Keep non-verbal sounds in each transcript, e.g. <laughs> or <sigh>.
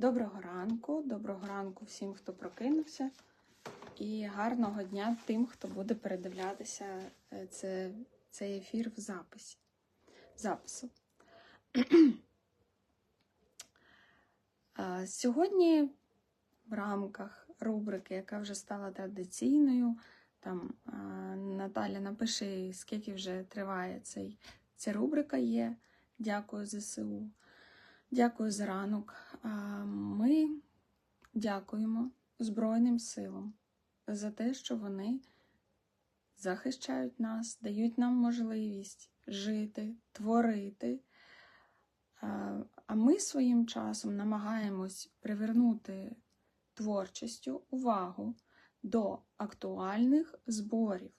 Доброго ранку, доброго ранку всім, хто прокинувся, і гарного дня тим, хто буде передивлятися е, це, цей ефір в записі. запису. Сьогодні в рамках рубрики, яка вже стала традиційною, там Наталя, напиши, скільки вже триває цей, ця рубрика є. Дякую ЗСУ. Дякую за ранок. Ми дякуємо Збройним силам за те, що вони захищають нас, дають нам можливість жити, творити. А а ми своїм часом намагаємось привернути творчістю увагу до актуальних зборів.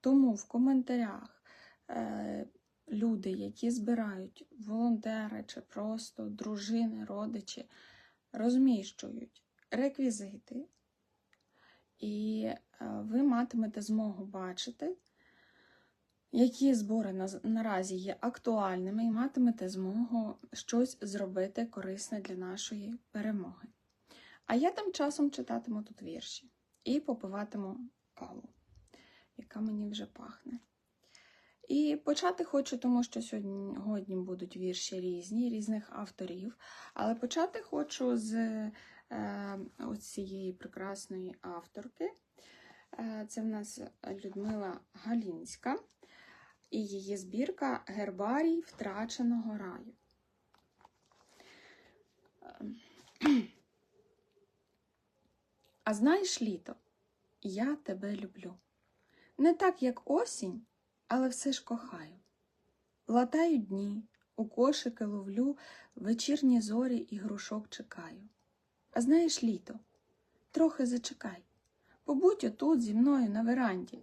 Тому в коментарях е, люди, які збирають волонтери чи просто дружини, родичі, розміщують реквізити, і е, ви матимете змогу бачити, які збори наразі є актуальними, і матимете змогу щось зробити корисне для нашої перемоги. А я тим часом читатиму тут вірші і попиватиму каву, яка мені вже пахне. І почати хочу, тому що сьогодні будуть вірші різні, різних авторів. Але почати хочу з е, цієї прекрасної авторки. Е, це в нас Людмила Галінська і її збірка Гербарій втраченого раю. А знаєш літо, я тебе люблю. Не так, як осінь, але все ж кохаю. Латаю дні, у кошики ловлю, вечірні зорі і грушок чекаю. А знаєш літо, трохи зачекай. Побудь отут зі мною на веранді.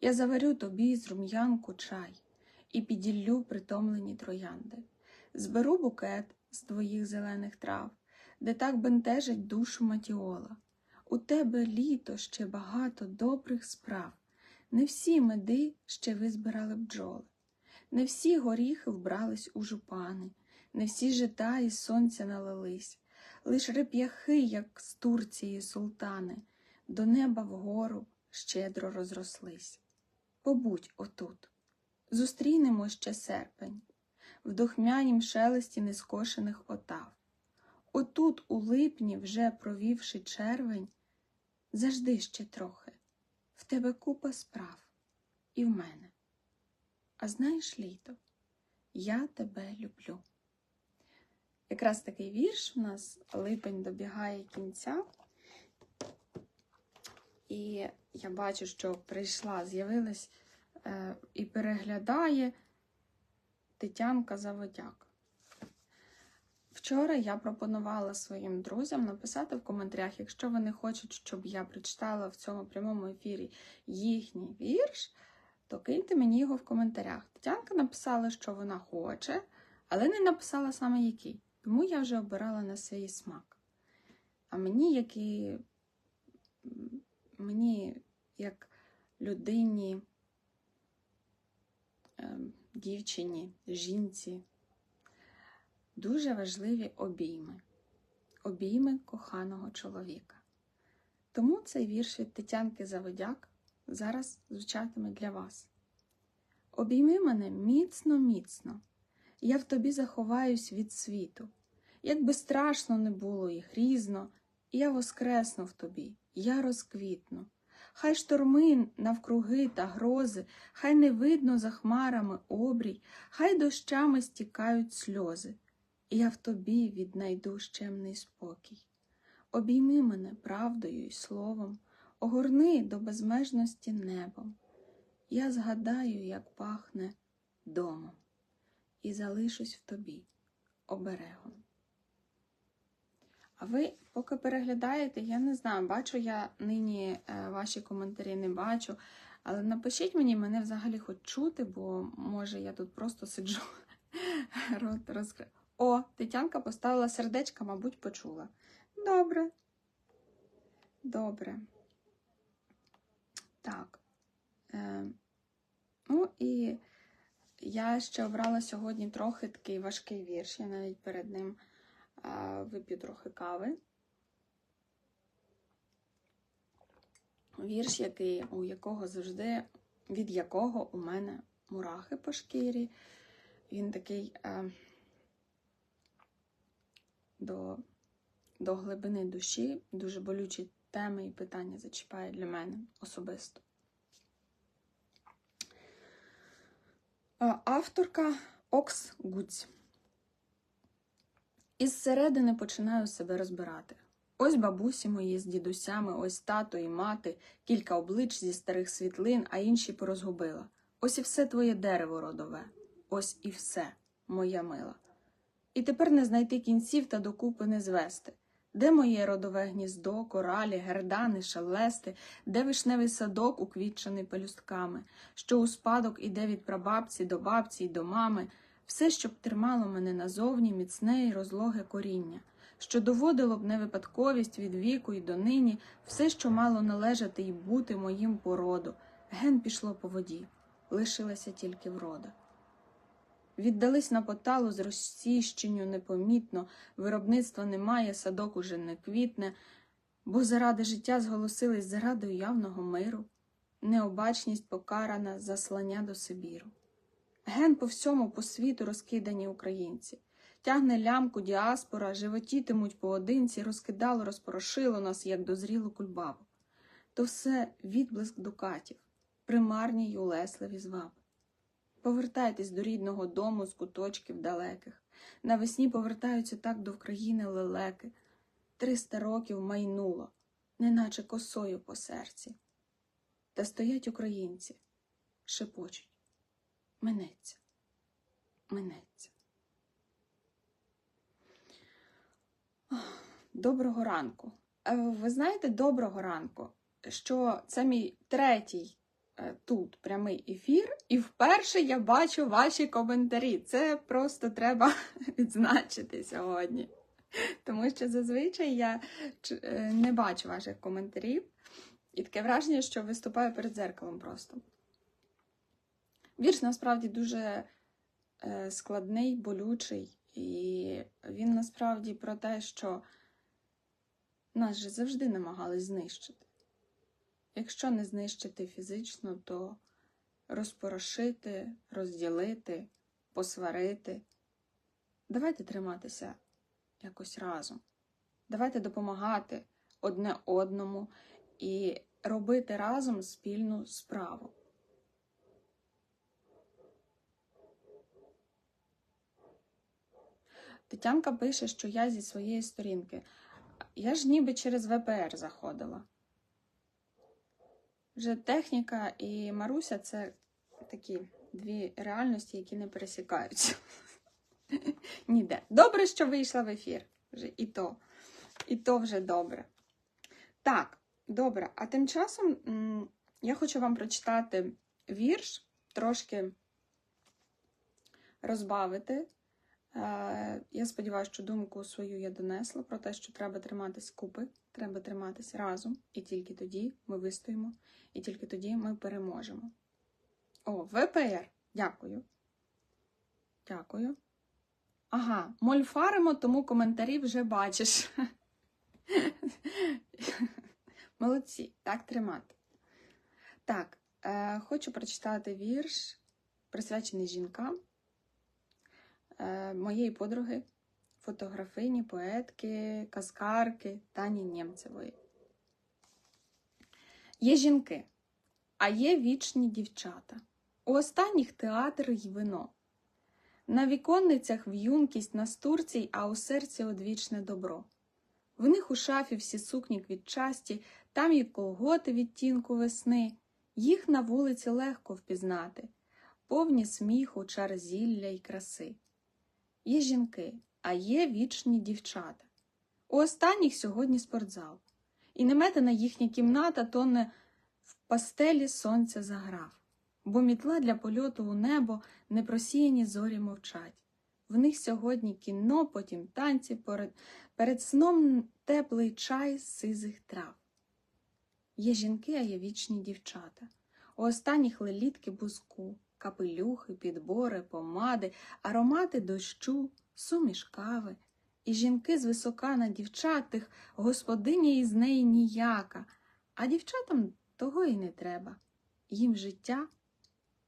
Я заварю тобі з рум'янку чай і піділлю притомлені троянди. Зберу букет з твоїх зелених трав, де так бентежить душу матіола. У тебе літо ще багато добрих справ. Не всі меди ще визбирали бджоли, не всі горіхи вбрались у жупани, не всі жита із сонця налились, лиш реп'яхи, як з Турції султани, до неба вгору щедро розрослись. Побудь отут, зустрінемо ще серпень, в духмянім шелесті нескошених отав. Отут, у липні, вже провівши червень, завжди ще трохи. В тебе купа справ і в мене. А знаєш літо, я тебе люблю. Якраз такий вірш у нас липень добігає кінця. І я бачу, що прийшла, з'явилась е, і переглядає Тетянка Заводяк. Вчора я пропонувала своїм друзям написати в коментарях, якщо вони хочуть, щоб я прочитала в цьому прямому ефірі їхній вірш, то киньте мені його в коментарях. Тетянка написала, що вона хоче, але не написала саме який. Тому я вже обирала на свій смак. А мені, як і мені, як людині, ем, дівчині, жінці, дуже важливі обійми, обійми коханого чоловіка. Тому цей вірш від Тетянки Заводяк зараз звучатиме для вас. Обійми мене міцно, міцно, я в тобі заховаюсь від світу. Як би страшно не було і грізно, я воскресну в тобі, я розквітну. Хай шторми навкруги та грози, хай не видно за хмарами обрій, хай дощами стікають сльози я в тобі віднайду щемний спокій. Обійми мене правдою й словом, огорни до безмежності небом. Я згадаю, як пахне домом, і залишусь в тобі оберегом. А ви, поки переглядаєте, я не знаю, бачу я нині е, ваші коментарі не бачу, але напишіть мені, мене взагалі хоч чути, бо може я тут просто сиджу, <laughs> рот розкрив. О, Тетянка поставила сердечко, мабуть, почула. Добре. Добре. Так. Е, ну і я ще обрала сьогодні трохи такий важкий вірш. Я навіть перед ним А, Вип'ю трохи кави. Вірш, який, у якого завжди, від якого у мене мурахи по шкірі. Він такий е, до, до глибини душі, дуже болючі теми і питання зачіпає для мене особисто. Авторка Окс Гуць. Із середини починаю себе розбирати. Ось бабусі мої з дідусями, ось тато і мати, кілька облич зі старих світлин, а інші порозгубила. Ось і все твоє дерево родове, ось і все, моя мила. І тепер не знайти кінців та докупи не звести. Де моє родове гніздо, коралі, гердани, шелести, де вишневий садок, уквітчений пелюстками, що у спадок іде від прабабці до бабці й до мами, все, щоб тримало мене назовні міцне й розлоге коріння, що доводило б невипадковість від віку й донині, все, що мало належати й бути моїм породу, ген пішло по воді, лишилася тільки врода. Віддались на поталу з розсіщенню непомітно, виробництва немає, садок уже не квітне, бо заради життя зголосились заради уявного миру, необачність покарана заслання до Сибіру. Ген по всьому по світу розкидані українці. Тягне лямку діаспора, животітимуть поодинці, розкидало, розпорошило нас, як дозрілу кульбабу. То все відблиск дукатів, примарні й улесливі зваби. Повертайтесь до рідного дому з куточків далеких. Навесні повертаються так до України лелеки. Триста років майнуло, неначе косою по серці. Та стоять українці, шепочуть. Минеться, минеться. Доброго ранку. Е, Ви знаєте, доброго ранку, що це мій третій тут прямий ефір, і вперше я бачу ваші коментарі. Це просто треба <laughs> відзначити сьогодні. Тому що зазвичай я е, не бачу ваших коментарів, і таке враження, що виступаю перед дзеркалом просто. Вірш насправді дуже е, складний, болючий, і він насправді про те, що нас же завжди намагались знищити. Якщо не знищити фізично, то розпорошити, розділити, посварити. Давайте триматися якось разом. Давайте допомагати одне одному і робити разом спільну справу. Тетянка пише, що я зі своєї сторінки. Я ж ніби через ВПР заходила. Вже техніка і Маруся це такі дві реальності, які не пересікаються. <laughs> Ніде. Добре, що вийшла в ефір. Вже і то. І то вже добре. Так, добре. А тим часом я хочу вам прочитати вірш, трошки розбавити. Е, Я сподіваюся, що думку свою я донесла про те, що треба триматись купи, треба триматись разом, і тільки тоді ми вистоїмо, і тільки тоді ми переможемо. О, ВПР. Дякую. Дякую. Ага, мольфаримо, тому коментарі вже бачиш. <laughs> Молодці, так тримати. Так, е, хочу прочитати вірш, присвячений жінкам е, моєї подруги, фотографині, поетки, казкарки Тані Нємцевої. Є жінки, а є вічні дівчата. У останніх театр й вино. На віконницях в'юнкість настурцій, а у серці одвічне добро. В них у шафі всі сукні квітчасті, там є колготи відтінку весни, їх на вулиці легко впізнати, повні сміху, чар зілля й краси. Є жінки, а є вічні дівчата. У останніх сьогодні спортзал, і неметена їхня кімната тоне в пастелі сонця заграв, бо мітла для польоту у небо непросіяні зорі мовчать. В них сьогодні кіно, потім танці, перед, перед сном теплий чай з сизих трав. Є жінки, а є вічні дівчата. У останніх лелітки бузку, капелюхи, підбори, помади, аромати дощу, суміш кави, І жінки з висока на дівчат, тих господиня із неї ніяка. А дівчатам того і не треба. Їм життя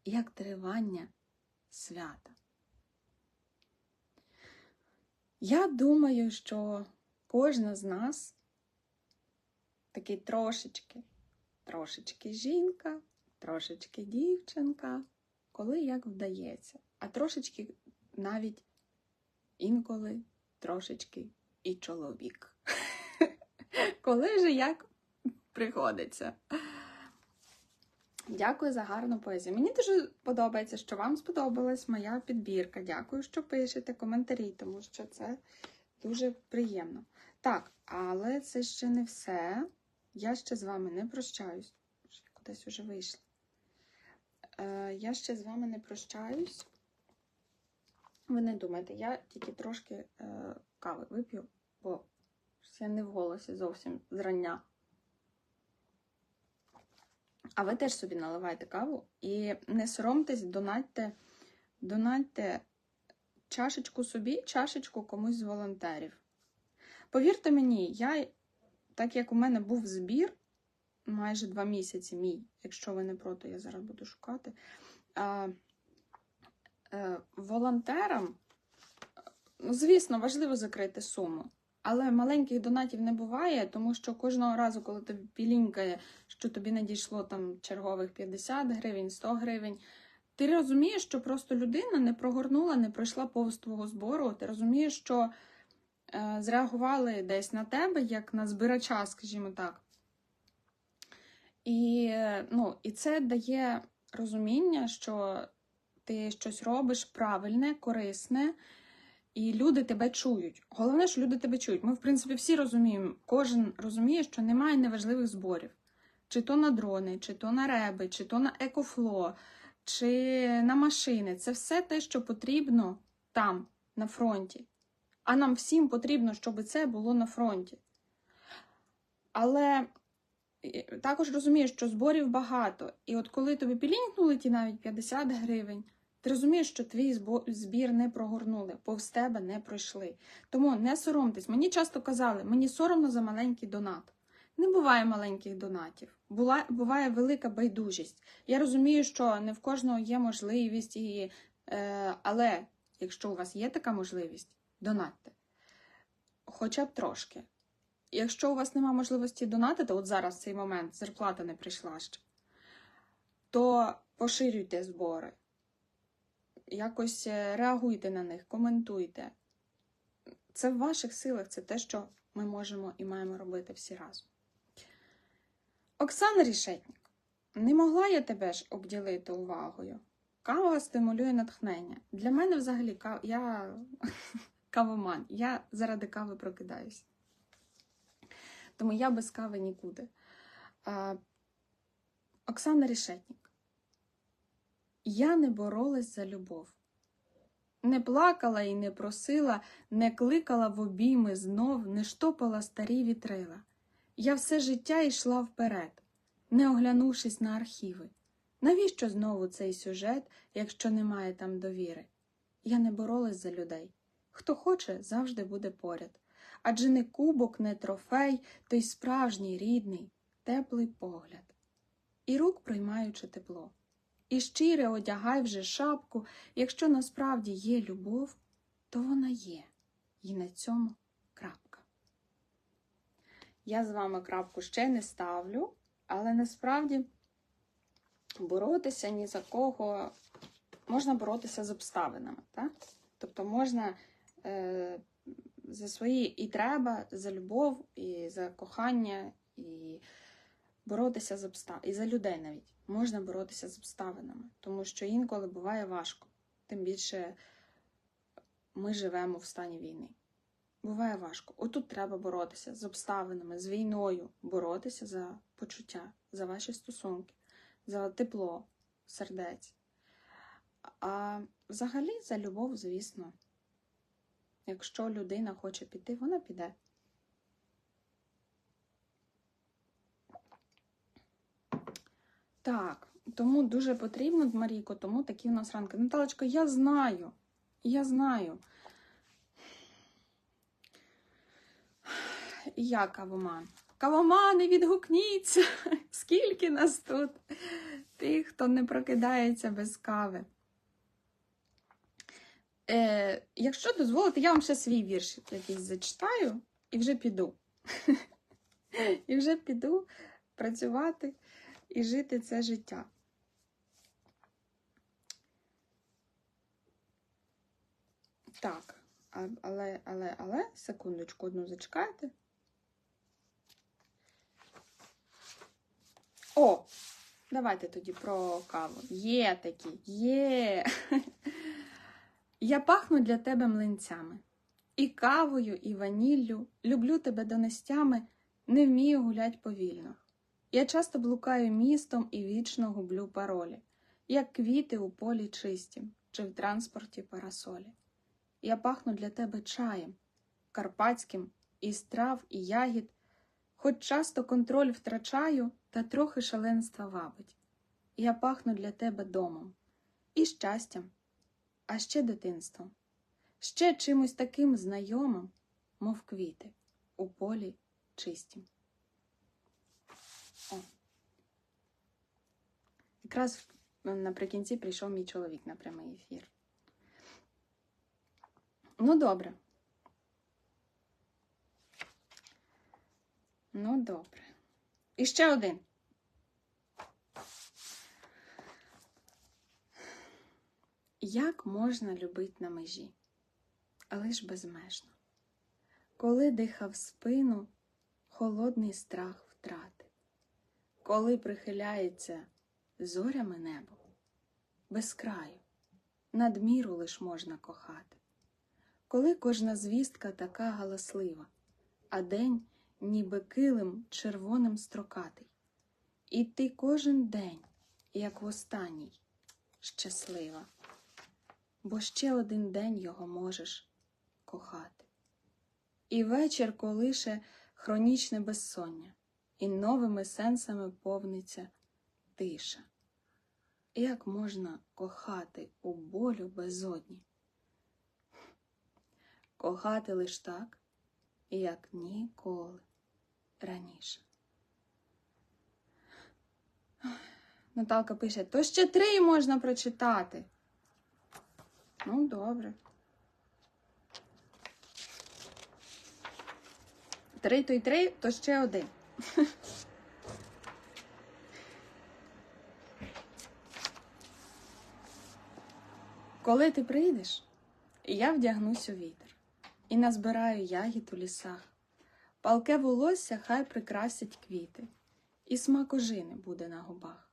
як тривання свята. Я думаю, що кожна з нас такий трошечки, трошечки жінка, трошечки дівчинка, коли як вдається, а трошечки навіть інколи трошечки і чоловік. <laughs> Коли же як приходиться. Дякую за гарну поезію. Мені дуже подобається, що вам сподобалась моя підбірка. Дякую, що пишете коментарі, тому що це дуже приємно. Так, але це ще не все. Я ще з вами не прощаюсь. Кудись уже вийшла. Е, я ще з вами не прощаюсь. Ви не думайте, я тільки трошки е, кави вип'ю, бо я не в голосі зовсім зрання. А ви теж собі наливайте каву і не соромтесь, донатьте, донатьте чашечку собі, чашечку комусь з волонтерів. Повірте мені, я, так як у мене був збір майже два місяці мій, якщо ви не проти, я зараз буду шукати. А, е, волонтерам, ну, звісно, важливо закрити суму. Але маленьких донатів не буває, тому що кожного разу, коли тобі пілінькає, що тобі надійшло там чергових 50 гривень, 100 гривень, ти розумієш, що просто людина не прогорнула, не пройшла повз твого збору. Ти розумієш, що е, зреагували десь на тебе, як на збирача, скажімо так. І, е, ну, і це дає розуміння, що ти щось робиш правильне, корисне. І люди тебе чують. Головне, що люди тебе чують. Ми, в принципі, всі розуміємо, кожен розуміє, що немає неважливих зборів. Чи то на дрони, чи то на реби, чи то на екофло, чи на машини. Це все те, що потрібно там, на фронті. А нам всім потрібно, щоб це було на фронті. Але також розумієш, що зборів багато. І от коли тобі пілінькнули ті навіть 50 гривень, ти розумієш, що твій збір не прогорнули, повз тебе не пройшли. Тому не соромтесь. Мені часто казали, мені соромно за маленький донат. Не буває маленьких донатів, була, буває велика байдужість. Я розумію, що не в кожного є можливість, і, е, але якщо у вас є така можливість, донатьте. Хоча б трошки. Якщо у вас немає можливості донатити, от зараз цей момент зарплата не прийшла ще, то поширюйте збори якось е, реагуйте на них, коментуйте. Це в ваших силах, це те, що ми можемо і маємо робити всі разом. Оксана Рішетнік, не могла я тебе ж обділити увагою. Кава стимулює натхнення. Для мене взагалі я <laughs> кавоман. Я заради кави прокидаюсь. Тому я без кави нікуди. Оксана Рішетнік. Я не боролась за любов. Не плакала і не просила, не кликала в обійми знов, не штопала старі вітрила. Я все життя йшла вперед, не оглянувшись на архіви. Навіщо знову цей сюжет, якщо немає там довіри? Я не боролась за людей. Хто хоче, завжди буде поряд. Адже не кубок, не трофей, той справжній рідний, теплий погляд. І рук приймаючи тепло. І щире одягай вже шапку, якщо насправді є любов, то вона є, і на цьому крапка. Я з вами крапку ще не ставлю, але насправді боротися ні за кого можна боротися з обставинами. Так? Тобто можна е, за свої і треба, за любов, і за кохання, і боротися з обставинами, і за людей навіть можна боротися з обставинами, тому що інколи буває важко. Тим більше ми живемо в стані війни. Буває важко. Отут треба боротися з обставинами, з війною, боротися за почуття, за ваші стосунки, за тепло сердець. А взагалі за любов, звісно. Якщо людина хоче піти, вона піде. Так, тому дуже потрібно, Марійко, тому такі в нас ранки. Наталочка, я знаю, я знаю. Я кавоман. Кавомани, відгукніться! Скільки нас тут? Тих, хто не прокидається без кави. Е, якщо дозволите, я вам ще свій вірш якийсь зачитаю і вже піду. <laughs> І вже піду працювати і жити це життя. Так, але, але, але, секундочку, одну зачекайте. О! Давайте тоді про каву. Є такі, є. <laughs> Я пахну для тебе млинцями. І кавою, і ваніллю. Люблю тебе донестями, не вмію гулять повільно. Я часто блукаю містом і вічно гублю паролі, як квіти у полі чистім, чи в транспорті парасолі. Я пахну для тебе чаєм, карпатським, із трав і ягід, хоч часто контроль втрачаю, та трохи шаленства вабить. Я пахну для тебе домом і щастям, а ще дитинством, ще чимось таким знайомим, мов квіти у полі чистім. О. Якраз наприкінці прийшов мій чоловік на прямий ефір. Ну, добре. Ну, добре. І ще один. Як можна любити на межі, але ж безмежно, коли дихав спину холодний страх втрати, коли прихиляється зорями небо, без краю, надміру лиш можна кохати, коли кожна звістка така галаслива, а день ніби килим червоним строкатий, і ти кожен день, як востанній, щаслива бо ще один день його можеш кохати. І вечір колише хронічне безсоння, і новими сенсами повниться тиша. Як можна кохати у болю безодні? Кохати лиш так, як ніколи раніше. Наталка пише, то ще три можна прочитати. Ну, добре. Три то й три, то ще один. Коли ти прийдеш, я вдягнусь у вітер і назбираю ягід у лісах. Палке волосся хай прикрасять квіти, і смак ожини буде на губах.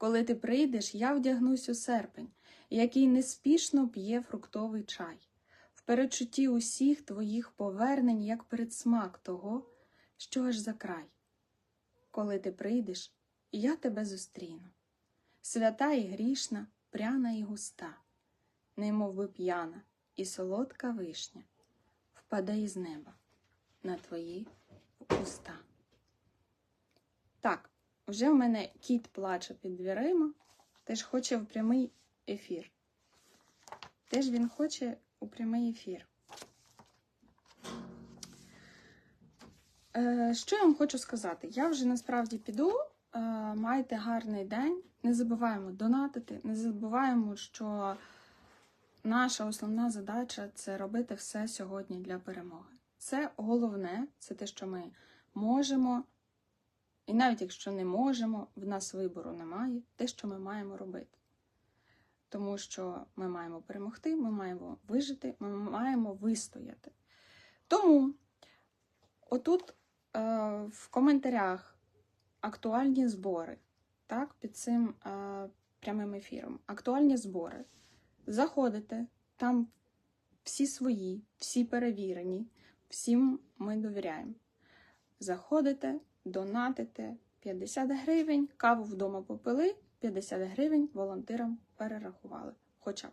Коли ти прийдеш, я вдягнусь у серпень, який неспішно п'є фруктовий чай, в перечутті усіх твоїх повернень, як передсмак того, що аж за край. Коли ти прийдеш, я тебе зустріну. Свята і грішна, пряна і густа, немов би п'яна і солодка вишня впаде із неба на твої уста. Так, вже в мене кіт плаче під дверима, теж хоче в прямий ефір. Теж він хоче у прямий ефір. Е, що я вам хочу сказати? Я вже насправді піду. Е, майте гарний день. Не забуваємо донатити, не забуваємо, що наша основна задача це робити все сьогодні для перемоги. Це головне, це те, що ми можемо. І навіть якщо не можемо, в нас вибору немає, те, що ми маємо робити. Тому що ми маємо перемогти, ми маємо вижити, ми маємо вистояти. Тому отут е, в коментарях актуальні збори, так, під цим е, прямим ефіром. Актуальні збори. Заходите, там всі свої, всі перевірені, всім ми довіряємо. Заходите, донатите 50 гривень, каву вдома попили, 50 гривень волонтерам перерахували. Хоча б,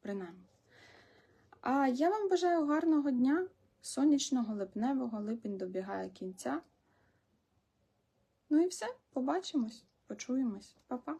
принаймні. А я вам бажаю гарного дня, сонячного, липневого, липень добігає кінця. Ну і все, побачимось, почуємось. Па-па!